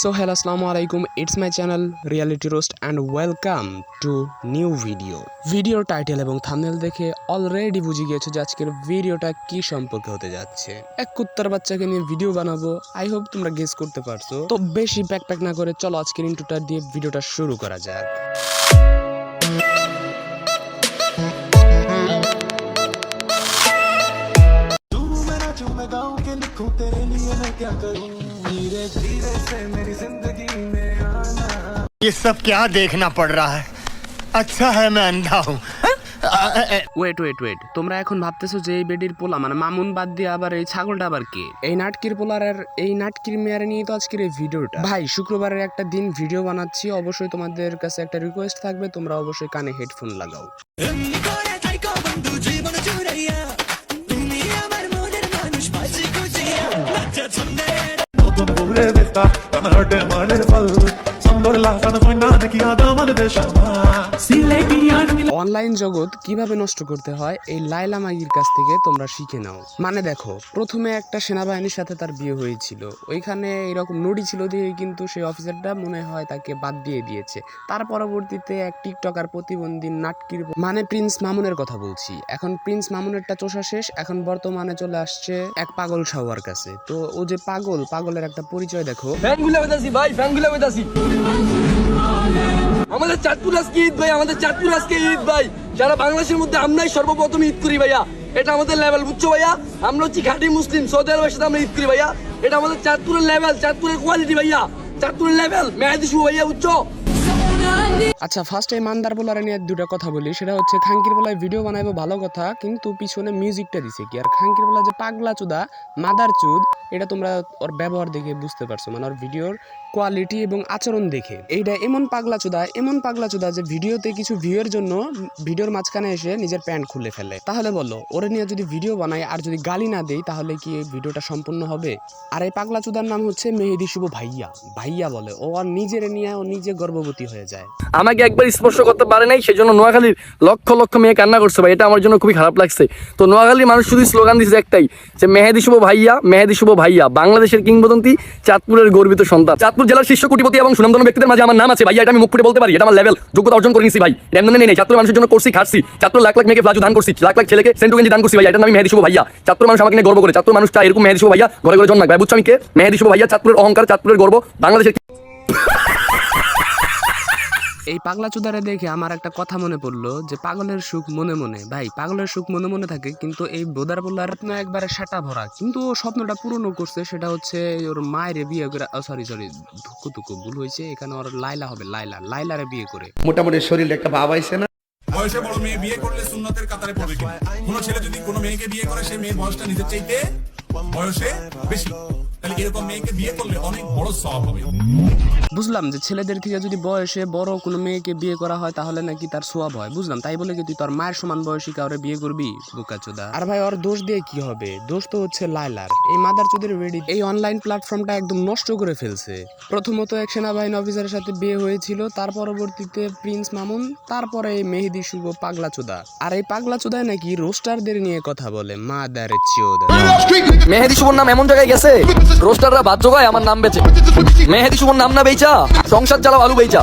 So hello আসসালামু আলাইকুম it's my channel reality roast and welcome to new video ভিডিওর title এবং thumbnail দেখে অলরেডি বুঝে গিয়েছো যে আজকের ভিডিওটা কি সম্পর্কে হতে যাচ্ছে। এক কুত্তার বাচ্চাকে নিয়ে ভিডিও বানাবো। আই হোপ তোমরা গেস করতে পারছ। তো বেশি প্যাক প্যাক না করে চলো আজকের ইন্টুটা দিয়ে ভিডিওটা শুরু করা যাক। मैं गाऊं के लिखूं तेरे लिए मैं क्या करूं धीरे धीरे से मेरी जिंदगी में आना ये सब क्या देखना पड़ रहा है अच्छा है मैं अंधा हूँ ওয়েট ওয়েট ওয়েট তোমরা এখন ভাবতেছো যে এই বেডির পোলা মানে মামুন বাদ দিয়ে আবার এই ছাগলটা আবার কে এই নাটকির পোলার আর এই নাটকির মেয়ারে নিয়ে তো আজকের এই ভিডিওটা ভাই শুক্রবারের একটা দিন ভিডিও বানাচ্ছি অবশ্যই তোমাদের কাছে একটা রিকোয়েস্ট থাকবে তোমরা অবশ্যই কানে হেডফোন লাগাও Samba la sana soy nana ki adamane de shama online জগৎ কীভাবে নষ্ট করতে হয়, এই লাইলা মাগির কাছ থেকে তোমরা শিখে নাও। মানে দেখো, প্রথমে একটা সেনাবাহিনীর সাথে তার বিয়ে হয়েছিল। ওইখানে এরকম নড়ি ছিল দিয়ে কিন্তু সেই অফিসারটা মনে হয় তাকে বাদ দিয়ে দিয়েছে। তার পরবর্তীতে এক টিকটকার প্রতিবন্ধী নাটকির মানে প্রিন্স মামুনের কথা বলছি। এখন প্রিন্স মামুনেরটা চোষা শেষ, এখন বর্তমানে চলে আসছে এক পাগল সাওয়ার কাছে। তো ও যে পাগল, পাগলের একটা পরিচয় দেখো। ভাই বেতাছি আমাদের চাঁদপুর আজকে ঈদ ভাই, আমাদের চাঁদপুর আজকে ঈদ ভাই। যারা বাংলাদেশের মধ্যে আমরাই সর্বপ্রথম ঈদ করি ভাইয়া। এটা আমাদের লেভেল বুঝছ ভাইয়া? আমরা হচ্ছি ঘাটি মুসলিম, সৌদি আরবের সাথে আমরা ঈদ করি ভাইয়া। এটা আমাদের চাঁদপুরের লেভেল চাঁদপুরের কোয়ালিটি ভাইয়া। চাঁদপুরের লেভেল মেয়াদি শুভ ভাইয়া, বুঝছ? আচ্ছা ফার্স্ট মান্দার বোলারে নিয়ে দুটো কথা বলি। সেটা হচ্ছে খাঙ্কির বলায় ভিডিও বানাইবো ভালো কথা, কিন্তু পিছনে মিউজিকটা দিছে কি? আর খাঙ্কির বলা যে পাগলা চুদা, মাদার চুদ, এটা তোমরা ওর ব্যবহার দেখে বুঝতে পারছ। মানে ওর ভিডিওর কোয়ালিটি এবং আচরণ দেখে। এইটা এমন পাগলা চুদা, এমন পাগলা চুদা যে ভিডিওতে কিছু ভিউয়ের জন্য ভিডিওর মাঝখানে এসে নিজের প্যান্ট খুলে ফেলে। তাহলে বলো, ওরে নিয়ে যদি ভিডিও বানাই আর যদি গালি না দেই, তাহলে কি ভিডিওটা সম্পূর্ণ হবে? আর এই পাগলা চুদার নাম হচ্ছে মেহেদি শুভ ভাইয়া। ভাইয়া বলে, ও আর নিজের নিয়ে ও নিজে গর্ভবতী হয়ে যায়। আমাকে একবার স্পর্শ করতে পারে নাই, সেজন্য নোয়াখালীর লক্ষ লক্ষ মেয়ে কান্না করছে ভাই, এটা আমার জন্য খুবই খারাপ লাগছে। তো নোয়াখালীর মানুষ শুধু স্লোগান দিচ্ছে একটাই, যে মেহেদি শুভ ভাইয়া, মেহেদি শুভ ভাইয়া, বাংলাদেশের কিংবদন্তি চাঁদপুরের গর্বিত সন্তান। চাঁদপুর জেলার শীর্ষ কোটিপতি এবং সুনামধন্য ব্যক্তিদের মাঝে আমার নাম আছে ভাইয়া, এটা আমি মুখ বলতে পারি, এটা আমার লেভেল যোগ্যতা অর্জন করে নিছি ভাই। এমন নেই চাঁদপুর মানুষের জন্য করছি খাচ্ছি চাঁদপুর লাখ লাখ মেয়েকে প্লাজু দান করছি, লাখ লাখ ছেলেকে সেন্টু গেঞ্জি দান করছি ভাই এটা আমি মেহেদি শুভ ভাইয়া। চাঁদপুর মানুষ আমাকে গর্ব করে, চাঁদপুর মানুষটা এরকম মেহেদি শুভ ভাইয়া ঘরে ঘরে জন্মাক। ভাই, বুঝছ আমি কে? মেহেদি শুভ ভাইয়া, চাঁদপুরের অহংকার, চাঁদপুরের গর্ব, বাংলাদেশের এই পাগলা চুদারে দেখে আমার একটা কথা মনে পড়ল যে পাগলের সুখ মনে মনে। ভাই পাগলের সুখ মনে মনে থাকে কিন্তু এই বোদার বলার না একবারে সাটা ভরা। কিন্তু ও স্বপ্নটা পূরণও করছে সেটা হচ্ছে ওর মায়ের বিয়ে করে সরি সরি ধুকু ধুকু ভুল হয়েছে এখানে ওর লাইলা হবে লাইলা লাইলারে বিয়ে করে। মোটামুটি শরীরে একটা ভাব আইছে না? বয়সে বড় মেয়ে বিয়ে করলে সুন্নতের কাতারে পড়বে কিনা কোন ছেলে যদি কোনো মেয়েকে বিয়ে করে মেয়ের বয়সটা নিজের চাইতে বয়সে বেশি। তাহলে এরকম মেয়েকে বিয়ে করলে অনেক বড় সব হবে। বুঝলাম যে ছেলেদের থেকে যদি বয়সে বড় কোনো মেয়েকে বিয়ে করা হয় তাহলে নাকি তার সোয়াব হয়। বুঝলাম তাই বলে কি তুই তোর মায়ের সমান বয়সী কাউরে বিয়ে করবি? বোকা চোদা। আর ভাই ওর দোষ দিয়ে কি হবে? দোষ তো হচ্ছে লাইলার এই মাদার চোদের রেডি এই অনলাইন প্ল্যাটফর্মটা একদম নষ্ট করে ফেলছে। প্রথমত এক সেনাবাহিনী অফিসারের সাথে বিয়ে হয়েছিল তার পরবর্তীতে প্রিন্স মামুন তারপরে এই মেহেদি শুভ পাগলা চোদা। আর এই পাগলা চোদায় নাকি রোস্টারদের নিয়ে কথা বলে মাদার চোদা। মেহেদি শুভর নাম এমন জায়গায় গেছে? রোস্টাররা বাদ জোগায় আমার নাম বেচে। মেহেদি শুভর নাম না বেচা। সংসার চালাও, আলু বেচা।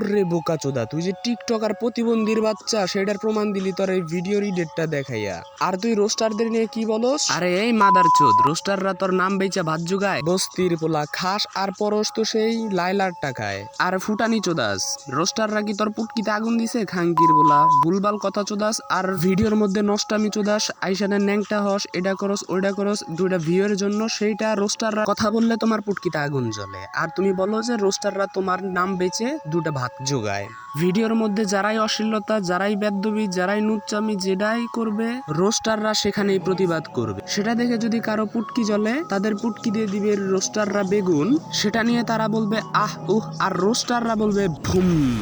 ওরে বোকা চোদা তুই যে টিকটক আর প্রতিবন্ধীর বাচ্চা সেটার প্রমাণ দিলি তোর এই ভিডিও রিডেটটা দেখাইয়া। আর তুই রোস্টারদের নিয়ে কি বলস? আরে এই মাদার চোদ রোস্টাররা তোর নাম বেচা ভাত জোগায়। বস্তির পোলা খাস আর পরশ তো সেই লাইলার টাকায়। আর ফুটানি চোদাস রোস্টাররা কি তোর পুটকিতে আগুন দিছে? খাঙ্কির বলা ভুলবাল কথা চোদাস। আর ভিডিওর মধ্যে নষ্টামি চোদাস আইসানের ন্যাংটা হস এটা করস ওইটা করস দুইটা ভিউয়ের জন্য সেইটা রোস্টাররা কথা বললে তোমার পুটকিতে আগুন জ্বলে। আর তুমি বলো যে রোস্টাররা তোমার নাম বেচে দুটা ভাত যোগায় ভিডিওর মধ্যে যারাই অশ্লীলতা, যারাই বেদবি, যারাই নুচ্চামি, যেটাই করবে, রোস্টাররা সেখানেই প্রতিবাদ করবে। সেটা দেখে যদি কারও পুটকি জ্বলে, তাদের পুটকি দিয়ে দিবে রোস্টাররা বেগুন। সেটা নিয়ে তারা বলবে, আহ, উহ, আর রোস্টাররা বলবে, ভুম।